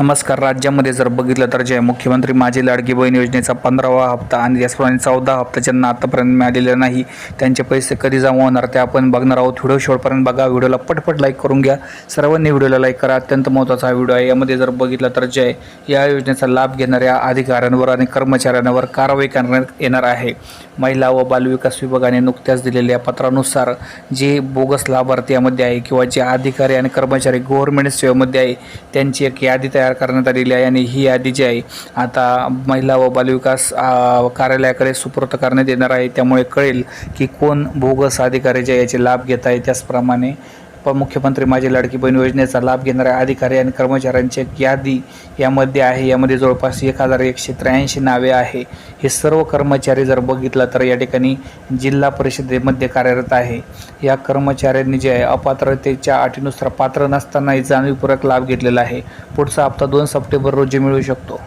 नमस्कार राज्यामध्ये जर बघितलं तर जे मुख्यमंत्री माझी लाडकी बहीण योजनेचा पंधरावा हप्ता आणि त्याचप्रमाणे चौदा हप्ता ज्यांना आतापर्यंत मिळालेला नाही. त्यांचे पैसे कधी जमा होणार ते आपण बघणार आहोत. व्हिडिओ शेवटपर्यंत बघा. व्हिडिओला पटपट लाईक करून घ्या. सर्वांनी व्हिडिओला लाईक करा. अत्यंत महत्त्वाचा हा व्हिडिओ आहे. यामध्ये जर बघितलं तर जे या योजनेचा लाभ घेणाऱ्या अधिकाऱ्यांवर आणि कर्मचाऱ्यांवर कारवाई करण्यात येणार आहे. महिला व बालविकास विभागाने नुकत्याच दिलेल्या पत्रानुसार जे बोगस लाभार्थी यामध्ये आहे किंवा जे अधिकारी आणि कर्मचारी गव्हर्नमेंट सेवेमध्ये आहे त्यांची एक यादी तयार तयार करण्यात आलेली आहे आणि ही यादी जी आहे आता महिला व बालविकास कार्यालयाकडे सुपूर्त करण्यात येणार आहे. त्यामुळे कळेल की कोण बोगस अधिकारी जे याचे लाभ घेत आहे त्याचप्रमाणे मुख्यमंत्री माझी लाडकी बहीण योजनेचा लाभ घेणाऱ्या अधिकारी आणि कर्मचाऱ्यांची एक यादी यामध्ये आहे. यामध्ये जवळपास एक हजार एकशे त्र्याऐंशी नावे आहे. हे सर्व कर्मचारी जर बघितलं तर या ठिकाणी जिल्हा परिषदेमध्ये कार्यरत आहे. या कर्मचाऱ्यांनी जे आहे अपात्रतेच्या अटीनुसार पात्र नसतानाही जाणीवपूर्वक लाभ घेतलेला आहे. पुढचा हप्ता दोन सप्टेंबर रोजी मिळू शकतो.